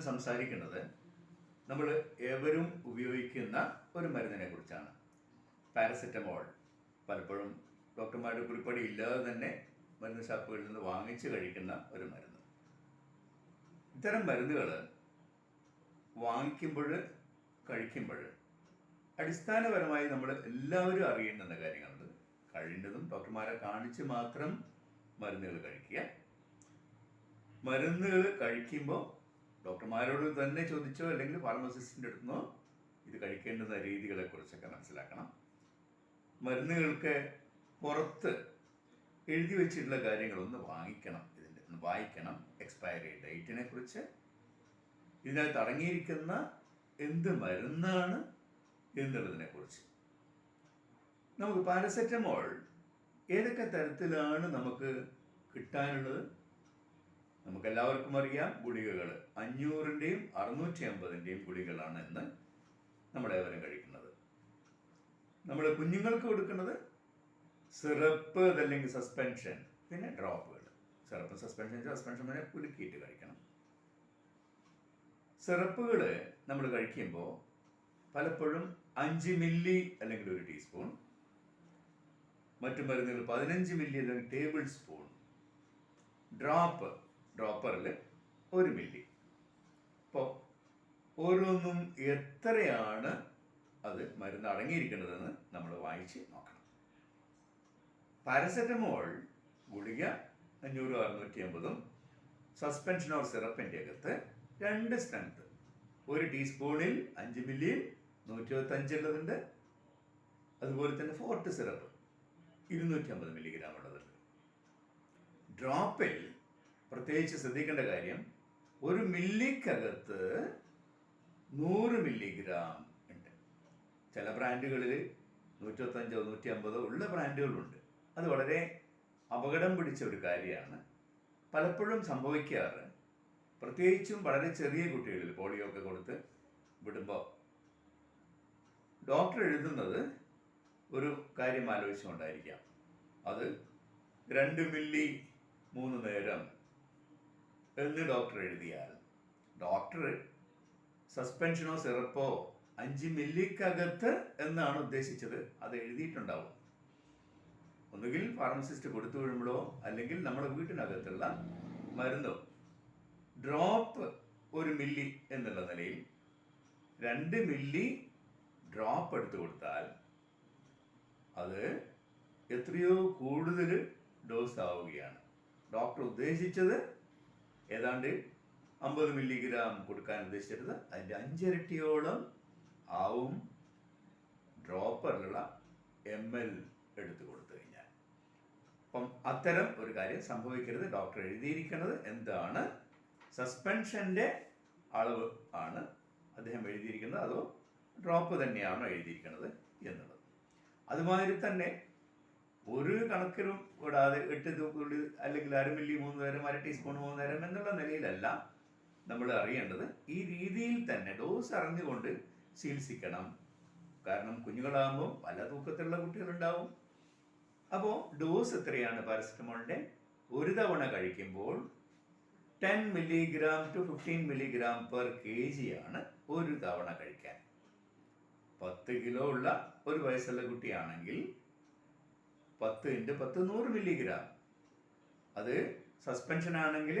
സംസാരിക്കുന്നത്. നമ്മൾ ഏവരും ഉപയോഗിക്കുന്ന ഒരു മരുന്നിനെ കുറിച്ചാണ്. പാരസെറ്റമോൾ. പലപ്പോഴും ഡോക്ടർമാരുടെ കുറിപ്പടി ഇല്ലാതെ തന്നെ മരുന്ന് ഷാപ്പുകളിൽ നിന്ന് വാങ്ങിച്ച് കഴിക്കുന്ന ഒരു മരുന്ന്. ഇത്തരം മരുന്നുകൾ വാങ്ങിക്കുമ്പോൾ കഴിക്കുമ്പോൾ അടിസ്ഥാനപരമായി നമ്മൾ എല്ലാവരും അറിയേണ്ടുന്ന കാര്യങ്ങളുണ്ട്. കഴിയേണ്ടതും ഡോക്ടർമാരെ കാണിച്ച് മാത്രം മരുന്നുകൾ കഴിക്കുക. മരുന്നുകൾ കഴിക്കുമ്പോൾ ഡോക്ടർമാരോട് തന്നെ ചോദിച്ചോ അല്ലെങ്കിൽ ഫാർമസിസ്റ്റിന്റെ അടുത്തുനിന്നോ ഇത് കഴിക്കേണ്ടുന്ന രീതികളെ കുറിച്ചൊക്കെ മനസ്സിലാക്കണം. മരുന്നുകൾക്ക് പുറത്ത് എഴുതി വെച്ചിട്ടുള്ള കാര്യങ്ങളൊന്ന് വാങ്ങിക്കണം ഇതിന്റെ ഒന്ന് വായിക്കണം എക്സ്പയറി ഡേറ്റിനെ കുറിച്ച് ഇതിനകത്ത് അടങ്ങിയിരിക്കുന്ന എന്ത് മരുന്നാണ് എന്നുള്ളതിനെ കുറിച്ച് നമുക്ക് പാരസെറ്റമോൾ ഏതൊക്കെ തരത്തിലാണ് നമുക്ക് കിട്ടാനുള്ളത്? നമുക്കെല്ലാവർക്കും അറിയാം ഗുളികകൾ അഞ്ഞൂറിന്റെയും അറുന്നൂറ്റി അമ്പതിന്റെയും ഗുളികളാണ് ഇന്ന് നമ്മളേവരും കഴിക്കുന്നത്. നമ്മൾ കുഞ്ഞുങ്ങൾക്ക് കൊടുക്കുന്നത് സിറപ്പ് അതല്ലെങ്കിൽ സസ്പെൻഷൻ പിന്നെ ഡ്രോപ്പുകൾ. സിറപ്പ് സസ്പെൻഷൻ സസ്പെൻഷൻ പിന്നെ കുലുക്കിയിട്ട് കഴിക്കണം. സിറപ്പുകൾ നമ്മൾ കഴിക്കുമ്പോൾ പലപ്പോഴും അഞ്ച് മില്ലി അല്ലെങ്കിൽ ഒരു ടീസ്പൂൺ മറ്റു മരുന്നുകൾ പതിനഞ്ച് മില്ലി അല്ലെങ്കിൽ ടേബിൾ സ്പൂൺ ഡ്രോപ്പ് ഡ്രോപ്പറിൽ ഒരു മില്ലി. അപ്പോൾ ഓരോന്നും എത്രയാണ് അത് മരുന്ന് അടങ്ങിയിരിക്കുന്നതെന്ന് നമ്മൾ വായിച്ച് നോക്കണം. പാരസെറ്റമോൾ ഗുളിക അഞ്ഞൂറ് അറുന്നൂറ്റി അമ്പതും സസ്പെൻഷൻ ഓർ സിറപ്പിന്റെ അകത്ത് രണ്ട് സ്ട്രെങ്ത്. ഒരു ടീസ്പൂണിൽ അഞ്ച് മില്ലിയിൽ നൂറ്റി ഇരുപത്തഞ്ച് ഉള്ളതുണ്ട് അതുപോലെ തന്നെ ഫോർട്ട് സിറപ്പ് ഇരുന്നൂറ്റി അമ്പത് മില്ലിഗ്രാം ഉള്ളതുണ്ട്. ഡ്രോപ്പിൽ പ്രത്യേകിച്ച് ശ്രദ്ധിക്കേണ്ട കാര്യം ഒരു മില്ലിക്കകത്ത് നൂറ് മില്ലിഗ്രാം ഉണ്ട്. ചില ബ്രാൻഡുകളിൽ നൂറ്റൊത്തഞ്ചോ നൂറ്റി അമ്പതോ ഉള്ള ബ്രാൻഡുകളുണ്ട്. അത് വളരെ അപകടം പിടിച്ച ഒരു കാര്യമാണ്. പലപ്പോഴും സംഭവിക്കാറ് പ്രത്യേകിച്ചും വളരെ ചെറിയ കുട്ടികളിൽ പോളിയോ ഒക്കെ കൊടുത്ത് വിടുമ്പോൾ ഡോക്ടർ എഴുതുന്നത് ഒരു കാര്യം ആലോചിച്ചുകൊണ്ടായിരിക്കാം. അത് രണ്ട് മില്ലി മൂന്ന് നേരം എന്ന് ഡോക്ടർ എഴുതിയാൽ? ഡോക്ടർ സസ്പെൻഷനോ സിറപ്പോ അഞ്ച് മില്ലിക്കകത്ത് എന്നാണ് ഉദ്ദേശിച്ചത്. അത് എഴുതിയിട്ടുണ്ടാവും. ഒന്നുകിൽ ഫാർമസിസ്റ്റ് കൊടുത്തു വീഴുമ്പോഴോ അല്ലെങ്കിൽ നമ്മുടെ വീട്ടിനകത്തുള്ള മരുന്നോ. ഡ്രോപ്പ് ഒരു മില്ലി എന്നുള്ള നിലയിൽ രണ്ട് മില്ലി ഡ്രോപ്പ് എടുത്തു കൊടുത്താൽ അത് എത്രയോ കൂടുതൽ ഡോസ് ആവുകയാണ്. ഡോക്ടർ ഉദ്ദേശിച്ചത് ഏതാണ്ട് അമ്പത് മില്ലിഗ്രാം കൊടുക്കാൻ ഉദ്ദേശിച്ചിരുന്നത് അതിന്റെ അഞ്ചിരട്ടിയോളം ആവും ഡ്രോപ്പറിലുള്ള എം എൽ എടുത്തു കൊടുത്തു കഴിഞ്ഞാൽ. അപ്പം അത്തരം ഒരു കാര്യം സംഭവിക്കരുത്. ഡോക്ടർ എഴുതിയിരിക്കുന്നത് എന്താണ്? സസ്പെൻഷന്റെ അളവ് ആണ് അദ്ദേഹം എഴുതിയിരിക്കുന്നത്. അതോ ഡ്രോപ്പ് തന്നെയാണോ എഴുതിയിരിക്കുന്നത് എന്നുള്ളത്. അതുമാതിരി തന്നെ ഒരു കണക്കിലും കൂടാതെ എട്ട് തുള്ളി അല്ലെങ്കിൽ അരമില്ലി മൂന്ന് നേരം അര ടീസ്പൂൺ മൂന്ന് നേരം എന്നുള്ള നിലയിലല്ല നമ്മൾ അറിയേണ്ടത്. ഈ രീതിയിൽ തന്നെ ഡോസ് അറിഞ്ഞുകൊണ്ട് ചികിത്സിക്കണം. കാരണം കുഞ്ഞുങ്ങളാകുമ്പോൾ പല തൂക്കത്തിലുള്ള കുട്ടികളുണ്ടാവും. അപ്പോൾ ഡോസ് എത്രയാണ് പാരസെറ്റമോളിന്റെ ഒരു തവണ കഴിക്കുമ്പോൾ ten milligram to fifteen milligram per K ആണ് ഒരു തവണ കഴിക്കാൻ. പത്ത് കിലോ ഉള്ള ഒരു വയസ്സുള്ള കുട്ടിയാണെങ്കിൽ പത്ത് ഇന്റു പത്ത് നൂറ് മില്ലിഗ്രാം. അത് സസ്പെൻഷൻ ആണെങ്കിൽ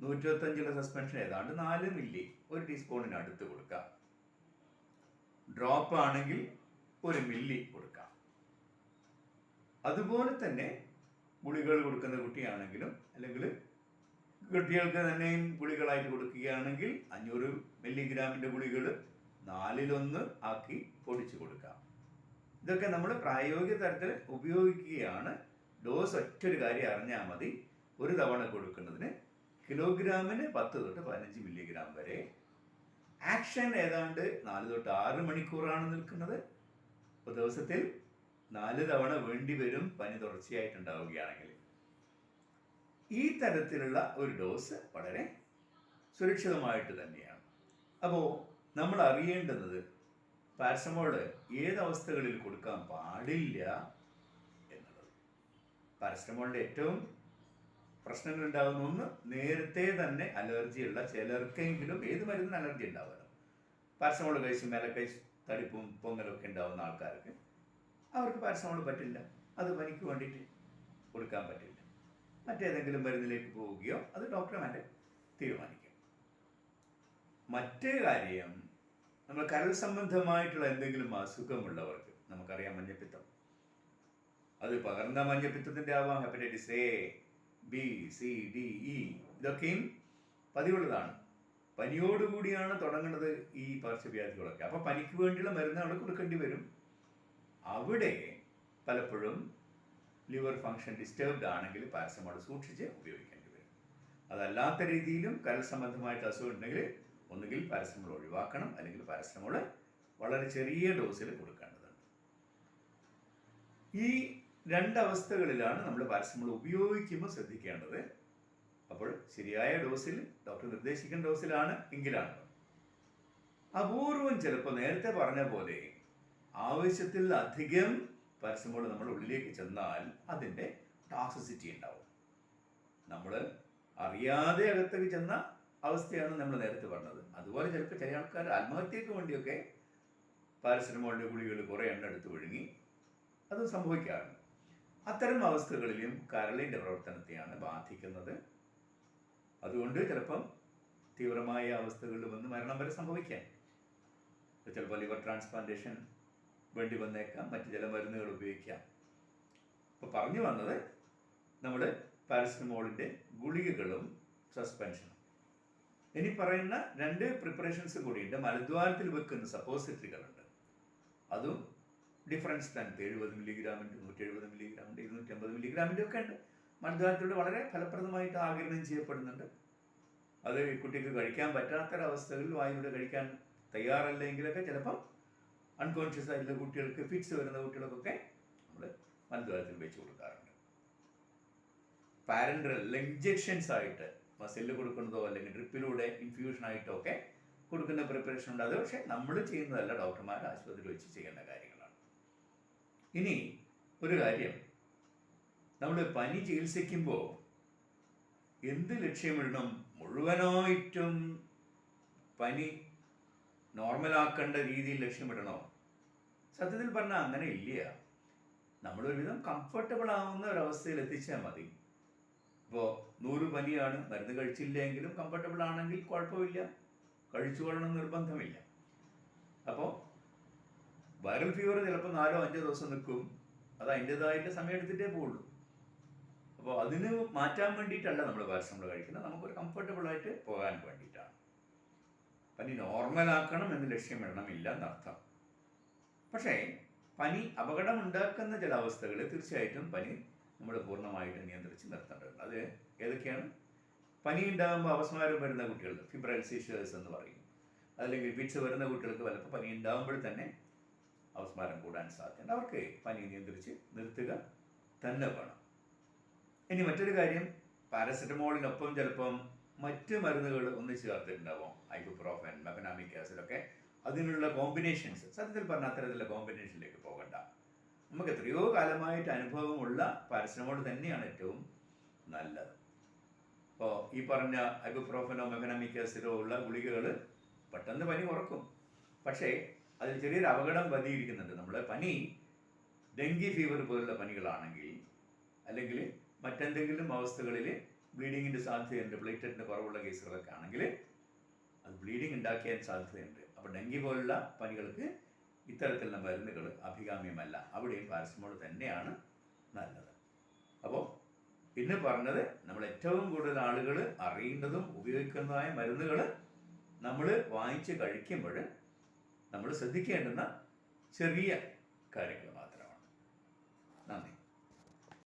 നൂറ്റിരുപത്തഞ്ചിലെ സസ്പെൻഷൻ ഏതാണ്ട് നാല് മില്ലി ഒരു ടീസ്പൂണിന് അടുത്ത് കൊടുക്കാം. ഡ്രോപ്പ് ആണെങ്കിൽ ഒരു മില്ലി കൊടുക്കാം. അതുപോലെ തന്നെ ഗുളികൾ കൊടുക്കുന്ന കുട്ടിയാണെങ്കിലും അല്ലെങ്കിൽ കുട്ടികൾക്ക് തന്നെയും ഗുളികളായിട്ട് കൊടുക്കുകയാണെങ്കിൽ അഞ്ഞൂറ് മില്ലിഗ്രാമിന്റെ ഗുളികൾ നാലിലൊന്ന് ആക്കി പൊടിച്ചു കൊടുക്കാം. ഇതൊക്കെ നമ്മൾ പ്രായോഗിക തരത്തിൽ ഉപയോഗിക്കുകയാണ്. ഡോസ് ഒറ്റൊരു കാര്യം അറിഞ്ഞാൽ മതി. ഒരു തവണ കൊടുക്കുന്നതിന് കിലോഗ്രാമിന് പത്ത് തൊട്ട് പതിനഞ്ച് മില്ലിഗ്രാം വരെ. ആക്ഷൻ ഏതാണ്ട് നാല് തൊട്ട് ആറ് മണിക്കൂറാണ് നിൽക്കുന്നത്. ഒരു ദിവസത്തിൽ നാല് തവണ വേണ്ടി വരും പനി തുടർച്ചയായിട്ടുണ്ടാവുകയാണെങ്കിൽ. ഈ തരത്തിലുള്ള ഒരു ഡോസ് വളരെ സുരക്ഷിതമായിട്ട് തന്നെയാണ്. അപ്പോൾ നമ്മൾ അറിയേണ്ടുന്നത് പാരസമോൾ ഏത് അവസ്ഥകളിൽ കൊടുക്കാൻ പാടില്ല എന്നുള്ളത്. പാരസമോളിന്റെ ഏറ്റവും പ്രശ്നങ്ങൾ ഉണ്ടാകുന്ന ഒന്ന് നേരത്തെ തന്നെ അലർജിയുള്ള ചിലർക്കെങ്കിലും ഏത് മരുന്നിന് അലർജി ഉണ്ടാവുമല്ലോ പാരസമോൾ കഴിച്ച് മേലെ കഴിച്ച് തടിപ്പും പൊങ്ങലൊക്കെ ഉണ്ടാവുന്ന ആൾക്കാർക്ക് അവർക്ക് പാരസമോൾ പറ്റില്ല. അത് പനിക്ക് വേണ്ടിയിട്ട് കൊടുക്കാൻ പറ്റില്ല. മറ്റേതെങ്കിലും മരുന്നിലേക്ക് പോവുകയോ അത് ഡോക്ടർമാരെ തീരുമാനിക്കും. മറ്റേ കാര്യം നമ്മൾ കരൾ സംബന്ധമായിട്ടുള്ള എന്തെങ്കിലും അസുഖമുള്ളവർക്ക് നമുക്കറിയാം മഞ്ഞപ്പിത്തം. അത് പകർന്ന മഞ്ഞപ്പിത്തത്തിന്റെ ആവാം hepatitis A B C D E ഇതൊക്കെയും പതിവുള്ളതാണ്. പനിയോടുകൂടിയാണ് തുടങ്ങുന്നത് ഈ പകർച്ചവ്യാധികളൊക്കെ അപ്പോൾ പനിക്ക് വേണ്ടിയുള്ള മരുന്നുകൾ കൊടുക്കേണ്ടി വരും. അവിടെ പലപ്പോഴും ലിവർ ഫങ്ഷൻ ഡിസ്റ്റർബ്ഡ് ആണെങ്കിൽ പാരസമോൾ സൂക്ഷിച്ച് ഉപയോഗിക്കേണ്ടി വരും. അതല്ലാത്ത രീതിയിലും കരൾ സംബന്ധമായിട്ട് അസുഖം ഉണ്ടെങ്കിൽ ഒന്നുകിൽ പാരസെറ്റമോൾ ഒഴിവാക്കണം അല്ലെങ്കിൽ പാരസെറ്റമോൾ വളരെ ചെറിയ ഡോസിൽ കൊടുക്കേണ്ടതുണ്ട്. ഈ രണ്ടവസ്ഥകളിലാണ് നമ്മൾ പാരസെറ്റമോൾ ഉപയോഗിക്കുമ്പോൾ ശ്രദ്ധിക്കേണ്ടത്. അപ്പോൾ ശരിയായ ഡോസിൽ ഡോക്ടർ നിർദ്ദേശിക്കുന്ന ഡോസിലാണ് എങ്കിലാണ്. അപൂർവം ചിലപ്പോൾ നേരത്തെ പറഞ്ഞ പോലെ ആവശ്യത്തിൽ അധികം പരസ്യമോൾ നമ്മൾ ഉള്ളിലേക്ക് ചെന്നാൽ അതിന്റെ ടോക്സിസിറ്റി ഉണ്ടാവും. നമ്മൾ അറിയാതെ അകത്തേക്ക് ചെന്ന അവസ്ഥയാണ് നമ്മൾ നേരത്തെ പറഞ്ഞത്. അതുപോലെ ചിലപ്പോൾ ചില ആൾക്കാർ ആത്മഹത്യക്ക് വേണ്ടിയൊക്കെ പാരസമോളിന്റെ ഗുളികൾ കുറേ എണ്ണ എടുത്ത് വിഴുങ്ങി അത് സംഭവിക്കാറുണ്ട്. അത്തരം അവസ്ഥകളിലും കരളിന്റെ പ്രവർത്തനത്തെയാണ് ബാധിക്കുന്നത്. അതുകൊണ്ട് ചിലപ്പം തീവ്രമായ അവസ്ഥകളിൽ വന്ന് മരണം വരെ സംഭവിക്കാം. ചിലപ്പോൾ ലിവർ ട്രാൻസ്പ്ലാന്റേഷൻ വേണ്ടി വന്നേക്കാം മറ്റ് ചില മരുന്നുകൾ ഉപയോഗിക്കാം. അപ്പോൾ പറഞ്ഞു വന്നത് നമ്മൾ പാരസറ്റമോളിന്റെ ഗുളികകളും സസ്പെൻഷനും. ഇനി പറയുന്ന രണ്ട് പ്രിപ്പറേഷൻസ് കൂടിയുണ്ട് മലദ്വാരത്തിൽ വെക്കുന്ന സപ്പോസിറ്ററികളുണ്ട് അതും ഡിഫറൻസ് സ്ഥാനത്ത് എഴുപത് മില്ലിഗ്രാമിന്റെ നൂറ്റി എഴുപത് മില്ലിഗ്രാമിന്റെ ഇരുന്നൂറ്റി അമ്പത് മില്ലിഗ്രാമിന്റെ ഒക്കെ ഉണ്ട്. മലദ്വാരത്തിലൂടെ വളരെ ഫലപ്രദമായിട്ട് ആകിരണം ചെയ്യപ്പെടുന്നുണ്ട്. അത് കുട്ടിക്ക് കഴിക്കാൻ പറ്റാത്തൊരവസ്ഥകളിൽ വായിലൂടെ കഴിക്കാൻ തയ്യാറല്ലെങ്കിലൊക്കെ ചിലപ്പം അൺകോൺഷ്യസ് ആയിട്ടുള്ള കുട്ടികൾക്ക് ഫിക്സ് വരുന്ന കുട്ടികൾക്കൊക്കെ നമ്മൾ മലദ്വാരത്തിൽ വെച്ച് കൊടുക്കാറുണ്ട്. പാരന്റൽ ഇഞ്ചെക്ഷൻസ് ആയിട്ട് മസിലിൽ കൊടുക്കുന്നതോ അല്ലെങ്കിൽ ഡ്രിപ്പിലൂടെ ഇൻഫ്യൂഷൻ ആയിട്ടോ ഒക്കെ കൊടുക്കുന്ന പ്രിപ്പറേഷൻ ഉണ്ട്. അത് പക്ഷേ നമ്മൾ ചെയ്യുന്നതല്ല ഡോക്ടർമാർ ആശുപത്രിയിൽ വെച്ച് ചെയ്യേണ്ട കാര്യങ്ങളാണ്. ഇനി ഒരു കാര്യം. നമ്മൾ പനി ചികിത്സിക്കുമ്പോൾ എന്ത് ലക്ഷ്യമിടണം? മുഴുവനായിട്ടും പനി നോർമലാക്കേണ്ട രീതിയിൽ ലക്ഷ്യമിടണോ? സത്യത്തിൽ പറഞ്ഞാൽ അങ്ങനെ ഇല്ല. നമ്മളൊരുവിധം കംഫർട്ടബിൾ ആവുന്ന ഒരവസ്ഥയിൽ എത്തിച്ചാൽ മതി. ഇപ്പോൾ നൂറ് പനിയാണ് മരുന്ന് കഴിച്ചില്ലെങ്കിലും കംഫർട്ടബിൾ ആണെങ്കിൽ കുഴപ്പമില്ല. കഴിച്ചു കൊള്ളണം നിർബന്ധമില്ല. അപ്പോൾ വൈറൽ ഫീവർ ചിലപ്പോൾ നാലോ അഞ്ചോ ദിവസം നിൽക്കും. അത് അതിന്റെതായിട്ട് സമയം എടുത്തിട്ടേ പോവുള്ളൂ. അപ്പോൾ അതിന് മാറ്റാൻ വേണ്ടിയിട്ടല്ല നമ്മൾ പാരസമോൾ കഴിക്കുന്നത്. നമുക്കൊരു കംഫർട്ടബിൾ ആയിട്ട് പോകാൻ വേണ്ടിയിട്ടാണ്. പനി നോർമലാക്കണം എന്ന് ലക്ഷ്യം ലക്ഷ്യമിടണമില്ല എന്നർത്ഥം. പക്ഷേ പനി അപകടമുണ്ടാക്കുന്ന ചില അവസ്ഥകളിൽ തീർച്ചയായിട്ടും പനി നമ്മൾ പൂർണമായിട്ട് നിയന്ത്രിച്ച് നിർത്തേണ്ടതുണ്ട്. അത് ഏതൊക്കെയാണ്? പനി ഉണ്ടാകുമ്പോൾ അവസ്മാരം വരുന്ന കുട്ടികൾ ഫിബ്രൽ എന്ന് പറയും. അതല്ലെങ്കിൽ പിച്ച് വരുന്ന കുട്ടികൾക്ക് വല്ലപ്പോൾ പനി ഉണ്ടാകുമ്പോൾ തന്നെ അവസ്മാരം കൂടാൻ സാധ്യത അവർക്ക് പനി നിയന്ത്രിച്ച് നിർത്തുക തന്നെ വേണം. ഇനി മറ്റൊരു കാര്യം പാരസെറ്റമോളിനൊപ്പം ചിലപ്പം മറ്റ് മരുന്നുകൾ ഒന്നിച്ച് ചേർത്തിട്ടുണ്ടാവും. ഐബുപ്രോഫൻ മെഫനാമിക് ആസിഡൊക്കെ. അതിനുള്ള കോമ്പിനേഷൻസ് സത്യത്തിൽ പറഞ്ഞ അത്തരത്തിലുള്ള കോമ്പിനേഷനിലേക്ക് പോകണ്ട. നമുക്ക് എത്രയോ കാലമായിട്ട് അനുഭവമുള്ള പാരസെറ്റമോൾ തന്നെയാണ് ഏറ്റവും നല്ലത്. ഇപ്പോൾ ഈ പറഞ്ഞ ഐബുപ്രോഫനോ മെബനാമിക് ആസിഡോ ഉള്ള ഗുളികകൾ പെട്ടെന്ന് പനി കുറക്കും. പക്ഷേ അതിൽ ചെറിയൊരു അപകടം പതിയിരിക്കുന്നുണ്ട്. നമ്മുടെ പനി ഡെങ്കി ഫീവർ പോലുള്ള പനികളാണെങ്കിൽ അല്ലെങ്കിൽ മറ്റെന്തെങ്കിലും അവസ്ഥകളിൽ ബ്ലീഡിങ്ങിന്റെ സാധ്യതയുണ്ട് പ്ലേറ്ററ്റിന്റെ കുറവുള്ള കേസുകളൊക്കെ ആണെങ്കിൽ അത് ബ്ലീഡിങ് ഉണ്ടാക്കിയാൻ സാധ്യതയുണ്ട്. അപ്പോൾ ഡെങ്കി പോലുള്ള പനികൾക്ക് ഇത്തരത്തിലുള്ള മരുന്നുകൾ അഭികാമ്യമല്ല. അവിടെയും പാരസമോൾ തന്നെയാണ് നല്ലത്. അപ്പോൾ പിന്നെ പറഞ്ഞത് നമ്മൾ ഏറ്റവും കൂടുതൽ ആളുകൾ അറിയേണ്ടതും ഉപയോഗിക്കുന്നതായ മരുന്നുകൾ നമ്മൾ വാങ്ങിച്ച് കഴിക്കുമ്പോൾ നമ്മൾ ശ്രദ്ധിക്കേണ്ടുന്ന ചെറിയ കാര്യങ്ങൾ